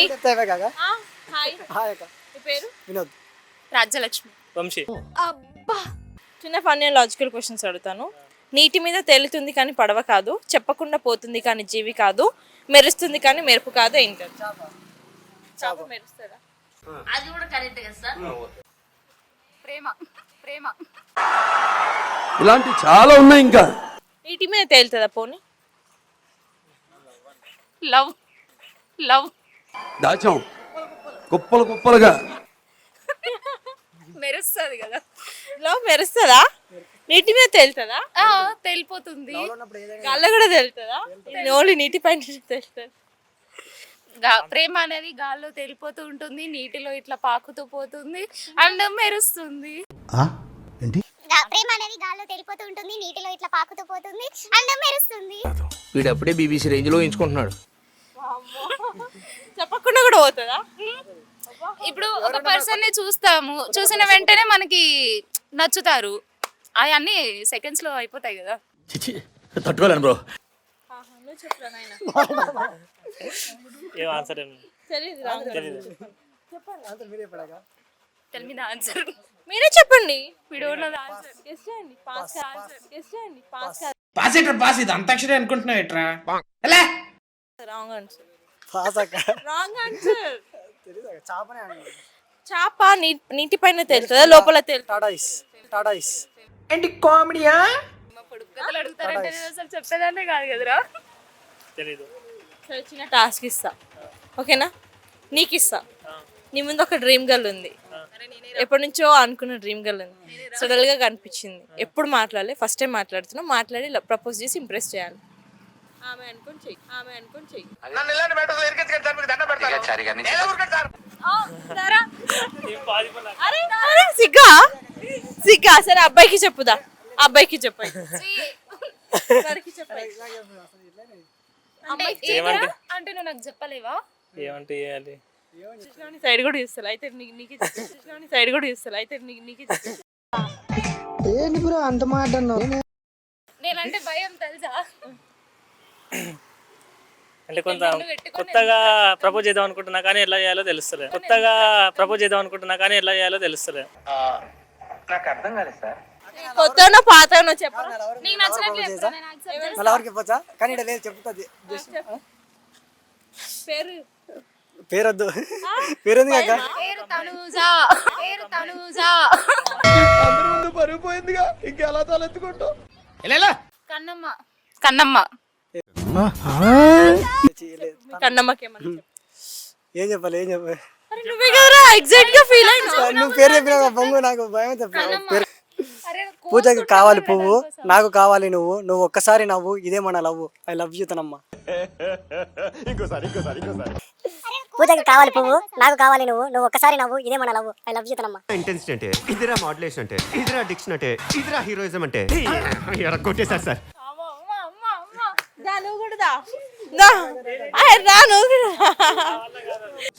Hi. Hi. Hi అక్క. మీ పేరు? వినోద్. రాజ్యలక్ష్మి. వంశీ. అబ్బా. చిన్న ఫన్నీ లాజికల్ క్వశ్చన్స్ అడుగుతాను. నీటి మీద తేలుతుంది కానీ పడవ కాదు చెప్పకుండా పోతుంది కానీ జీవి కాదు మెరుస్తుంది కానీ మెరుపు కాదు ఏంటది చాప. మెరుస్తుందా? ప్రేమ. ప్రేమ. ఇలాంటి చాలా ఉన్నాయి ఇంకా. నీటి మీద తేలుతుందా పోనీ? లవ్. లవ్. దాచాం. కుప్పలు కుప్పలుగా. మెరుస్తుంది కదా. లో మెరుస్తుందా? నీటి మీద తేలుతుందా? ఆ, తెలిపోతుంది. గాల్లో కూడా తేలుతుందా? ఇది ఓన్లీ నీటి పైన తేలుతుంది. గా- ప్రేమ అనేది గాల్లో తేలిపోతూ ఉంటుంది నీటిలో ఇట్లా పాకుతూ పోతుంది అండ్ మెరుస్తుంది. ఏంటి? గా- ప్రేమ అనేది గాల్లో తేలిపోతూ ఉంటుంది నీటిలో ఇట్లా పాకుతూ పోతుంది అండ్ మెరుస్తుంది. వీడప్పుడే బీబీసీ రేంజ్లో ఎంచుకుంటున్నాడు. చెప్పకుండా కూడా పోతుందా? ఇప్పుడు ఒక పర్సన్ని చూస్తాము. చూసిన వెంటనే మనకి నచ్చుతారు. అవన్నీ సెకండ్స్లో అయిపోతాయి కదా. తట్టుకోలేను బ్రో. ఏం ఆన్సర్ మీరే చెప్పండి. పాస్ ఆన్సర్ గెస్ చేయండి. పాస్ పాస్ ఇది అంతాక్షరి అనుకుంటున్నావు ఎట్రా? రాంగ్ ఆన్సర్ పాస్ అక్క. రాంగ్ ఆన్సర్ తెలీదు అక్క. చాపనే అన్నాడు చాప నీటి పైన తేలుతుందా లోపల తేలుతుందా టాటా ఇస్ టాటా ఇస్ ఏంటి కామెడీయా? పొడుపు కథలు అడుగుతారంటే నేను అసలు చెప్పేదాన్నే కాదు కదరా. తెలీదు. సరే, చిన్న టాస్క్ ఇస్తా. ఓకేనా? నీకు ఇస్తా. నీ ముందు ఒక డ్రీమ్ గర్ల్ ఉంది. ఎప్పటి నుంచో అనుకున్న డ్రీమ్ గర్ల్ ఉంది. సడల్గా కనిపించింది. ఎప్పుడు మాట్లాడలే ఫస్ట్ టైం మాట్లాడుతున్నావు మాట్లాడి ప్రపోజ్ చేసి ఇంప్రెస్ చేయాలి. ఆమె అనుకొని చెయ్యి. ఆమె అనుకొని చెయ్యి. నన్ను ఇలాంటి మ్యాటర్స్ ఎరికెత్తుకొని సార్. మీకు దండం పెడతాను నేను ఊరుకోను సార్ అరే అరే సిగ్గా? సిగ్గా సరే అబ్బాయికి చెప్పుదా? అబ్బాయికి చెప్పు. వాడికి చెప్పు. అంటే నువ్వు నాకు చెప్పలేవా? ఏమంటే చేయాలి? సైడ్ కూడా చూస్తారు అయితే నీకు సైడ్ కూడా చూస్తారు అయితే నీకు. ఏంటి బ్రో అంత మాట నేనంటే భయం తెలుసా? అంటే కొంత కొత్తగా ప్రపోజ్ చేద్దాం అనుకుంటున్నా కానీ ఎలా చేయాలో తెలుస్తలే. కొత్తగా ప్రపోజ్ చేద్దాం అనుకుంటున్నా కానీ ఎలా చేయాలో తెలుస్తలే. నాకు అర్థం కాలేదు సార్. కొత్తనో పాతనో చెప్పరా? నీకు నచ్చినట్లు చెప్తా నేను accept చేస్తా. మళ్ళీ ఎవరికి ఇవ్వచ్చా కానీ ఇక్కడ లేదు చెప్తుంది పేరు? పేరొద్దు. పేరుంది కాక? పేరు తనుజా. పేరు తనుజా. పరుగు పోయిందిగా. ఇంకెలా తలెత్తుకుంటావు? ఎలా కన్నమ్మ. కన్నమ్మ చేయలేదు. మీ కన్నమ్మకి ఏమన్నా చెప్పు. ఏం చెప్పాలి ఏం చెప్పాలి? అరే నువ్వే కదరా ఎగ్జాక్ట్గా ఫీల్ అయినా నువ్వు పేరు చెప్పిన బొంగు నాకు భయం చెప్పావు పేరు. అరే పూజకి కావాలి పువ్వు నాకు కావాలి నువ్వు నువ్వు ఒక్కసారి నవ్వు ఇదే మన లవ్వు ఐ లవ్ యూ తనమ్మ. పూజకి కావాలి పువ్వు నాకు కావాలి నువ్వు నువ్వు ఒక్కసారి నవ్వు ఇదే మన లవ్వు ఐ లవ్ యూ తనమ్మ. ఇంటెన్సిటీ అంటే ఇదిరా మాడ్యులేషన్ అంటే ఇదిరా డిక్షన్ అంటే ఇదిరా హీరోయిజం అంటే. కొట్టేశారు సార్? నువ్వు కూడా దా. దా అరే రా నువ్వు కూడా రా.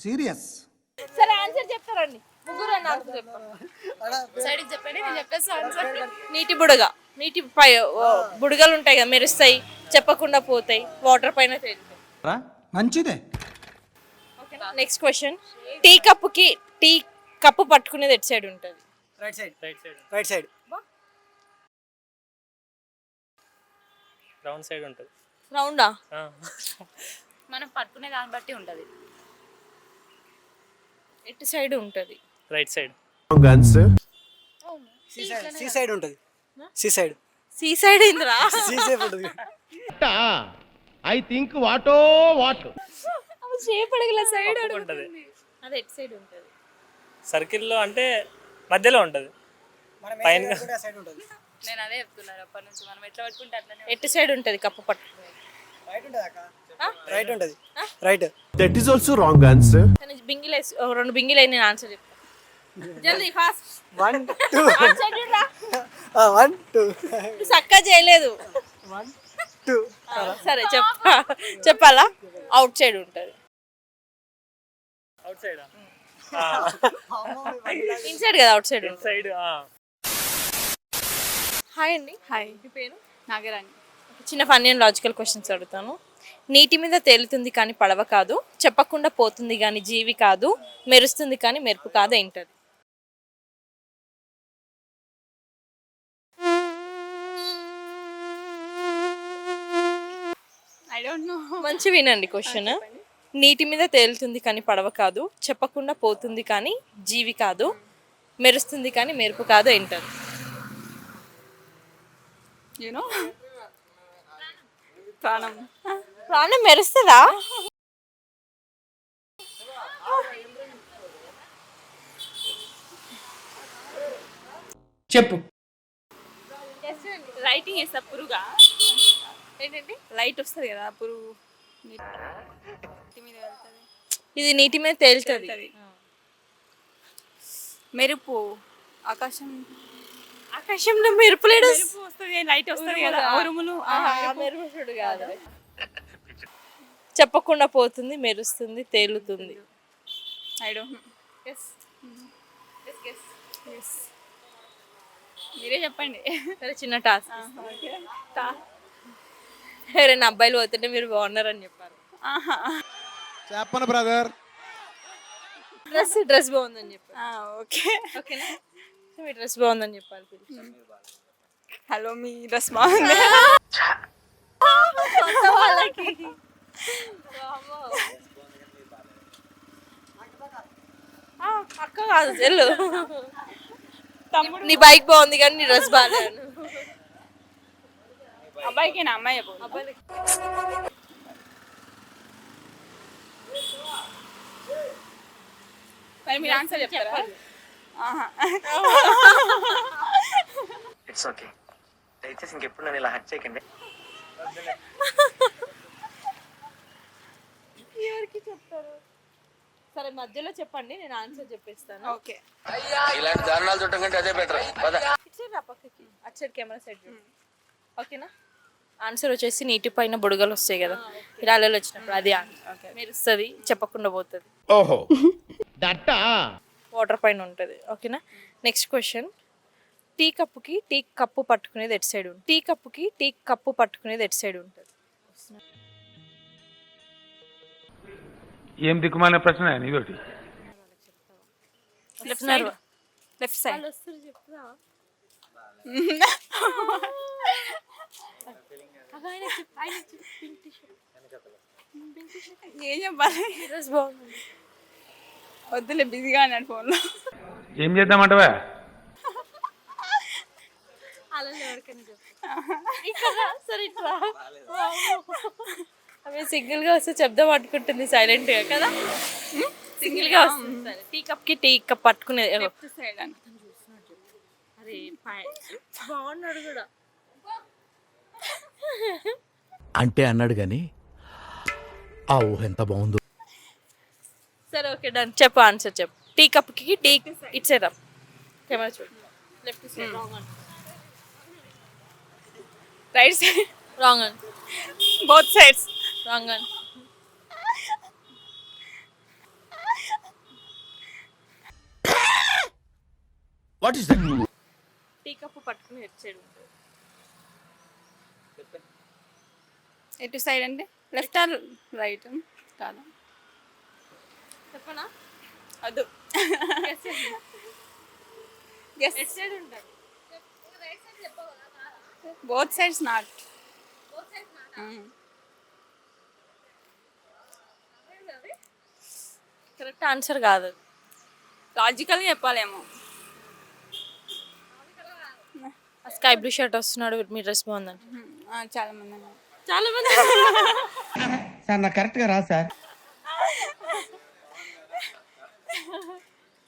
సీరియస్. సరే ఆన్సర్ చెప్తారండి ముగ్గురు అని ఆన్సర్ సైడ్కి చెప్పండి నేను చెప్పేస్తా ఆన్సర్. నీటి బుడగ. నీటి పై బుడగలు ఉంటాయి కదా మెరుస్తాయి చెప్పకుండా పోతాయి వాటర్ పైన తేలుతాయి. మంచిదే. నెక్స్ట్ క్వశ్చన్ టీ కప్పుకి టీ కప్పు పట్టుకునేది ఎటు సైడ్ ఉంటుంది? Right side right side right side round side ఉంటుంది. రౌండా? ఆ. మనం పట్టుకునే దాన్ని బట్టి ఉంటది. ఎటు సైడ్ ఉంటుంది? Right side. Answer sea side sea side ఉంటుంది. Sea side. సీ సైడ్ ఇంద్రా సీ సైడ్ ఉంటుంది. ఐ థింక్ వాటో వాట్. చేపడగల సైడ్ ఉంటుంది. అది ఎటు సైడ్ ఉంటుంది? సర్కిల్లో అంటే మధ్యలో ఉంటుంది. పైన సైడ్ ఉంటుంది. నేను అదే చెప్తున్నాను అప్పటి నుంచి మనం ఎట్లా పట్టుకుంటే అట్లనే ఎటు సైడ్ ఉంటుంది కప్పు పట్టుకునేది రైట్ ఉంటుంది రైట్ ఉంటుంది. Right that is also wrong answer బింగిల్ రెండు బింగిల్ అయి నేను ఆన్సర్ చెప్తాను జల్దీ fast one two one two చక్కగా చేయలేదు. వన్ టూ సరే చెప్ప. చెప్పాలా? అవుట్ సైడ్ ఉంటుంది. అవుట్ సైడ్ ఇన్సైడ్ కదా అవుట్ సైడ్ ఉంటుంది సైడ్ హాయ్ అండి. హాయ్ మీ పేరు? నాగరాణి. చిన్న ఫన్నీ అండ్ లాజికల్ క్వశ్చన్స్ అడుగుతాను. నీటి మీద తేలుతుంది కానీ పడవ కాదు చెప్పకుండా పోతుంది కానీ జీవి కాదు మెరుస్తుంది కానీ మెరుపు కాదు ఏంటది? ఐ డోంట్ నో మంచి వినండి క్వశ్చన్ నీటి మీద తేలుతుంది కానీ పడవ కాదు చెప్పకుండా పోతుంది కానీ జీవి కాదు మెరుస్తుంది కానీ మెరుపు కాదు ఏంటది? యూనో ప్రాణం. ప్రాణం మెరుస్తుందా? చెప్పు. లైటింగ్ వేస్తా పురుగా. ఏంటండి? లైట్ వస్తుంది కదా పురుగు. నీటి మీద వెళ్తుంది. ఇది నీటి మీద తేలుతుంది. మెరుపు. ఆకాశం. ఆకాశంలో మెరుపులేడు మెరుపు వస్తుంది లైట్ వస్తుంది కదా. ఉరుములు. మెరుపుడు కాదు. చెప్పకుండా పోతుంది మెరుస్తుంది తేలుతుంది. ఐ డోంట్ మీరే చెప్పండి. సరే చిన్న టాస్క్ ఎవరైనా అబ్బాయిలు పోతుంటే మీరు బాగున్నారని చెప్పారు. ఆహా. చెప్పను బ్రదర్ డ్రెస్ డ్రెస్ బాగుందని చెప్పారు. ఆ, ఓకే. ఓకేనా? మీ డ్రెస్ బాగుందని చెప్పాలి హలో మీ డ్రెస్ బాగుంది. అక్క కాదు చెల్లు. నీ బైక్ బాగుంది కానీ నీ డ్రెస్ బాగాలేదు. అబ్బాయికి నా అమ్మాయి మరి మీరు ఆన్సర్ చెప్తారా. ఇట్స్ ఓకే దయచేసి ఇంకెప్పుడు నన్ను ఇలా హట్ చేయకండి. ఎవరికి చెప్తారు? సరే మధ్యలో చెప్పండి నేను ఆన్సర్ చెప్పేస్తాను. ఓకే. ఇలాంటి దారుణాలు చూడటం కంటే అదే బెటర్ పద. ఇచ్చేయండి ఆ పక్కకి. సైడ్ కెమెరా సైడ్ ఓకేనా? ఆన్సర్ వచ్చేసి నీటి పైన బుడగలు వస్తాయి కదా. ఇలా అలలు వచ్చినప్పుడు అది ఆన్సర్ మెరుస్తుంది చెప్పకుండా పోతుంది. ఓహో. దట్టా? వాటర్ పైన ఉంటుంది. ఓకేనా? నెక్స్ట్ క్వశ్చన్ టీ కప్పుకి టీ కప్పు పట్టుకునేది ఎటు సైడ్ ఉంటుంది? టీ కప్పుకి టీ కప్పు పట్టుకునేది ఎటు సైడ్ ఉంటుంది? ఏం దిక్కుమాలిన ప్రశ్న ఇదొకటి. లెఫ్ట్ సైడ్ లెఫ్ట్ సైడ్ ఏం చెప్పాలి? వద్దులే బిజీగా అన్నాడు ఫోన్లో. ఏం చేద్దామంటవా? ఆమె సింగిల్గా వస్తే చెప్దాం అనుకుంటుంది సైలెంట్గా కదా సింగిల్గా వస్తుంది సరే. టీ కప్కి టీ కప్ పట్టుకునేది బాగున్నాడు కూడా. అంటే అన్నాడు గాని ఆ ఊహ ఎంత బాగుందో ఓకే డన్. చెప్పు ఆన్సర్ చెప్పు. Tea కప్కి tea it side up camera చూడు. లెఫ్ట్ సైడ్ రాంగ్ అని రైట్ సైడ్. రాంగ్ అని బోత్ సైడ్స్. రాంగ్ అని what is that tea cup పట్టుకుని ఎట్ సైడ్ ఉంటుంది? ఎటు సైడ్ అంటే లెఫ్ట్ ఆర్ రైట్? కాదా? చెప్పనా? ఉంటుంది. Both sides not correct answer కాదు. అది. లాజికల్గా చెప్పాలేమో స్కై బ్లూ షర్ట్ వస్తున్నాడు మీ డ్రెస్ బాగుందని ఆ, చాలా మంది. చాలా మంది సార్ నాకు కరెక్ట్గా రా సార్.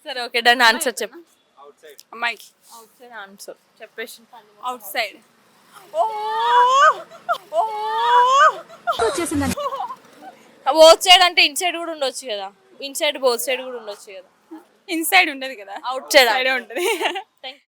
సరే ఓకే డన్ ఆన్సర్ చెప్పు. అమ్మాయికి అవుట్ సైడ్ ఆన్సర్ చెప్పేసి. అవుట్ సైడ్ బోత్ సైడ్ అంటే ఇన్ సైడ్ కూడా ఉండొచ్చు కదా. ఇన్ సైడ్ బోత్ సైడ్ కూడా ఉండొచ్చు కదా. ఇన్సైడ్ ఉండదు కదా. అవుట్ సైడ్ సైడే ఉంటుంది.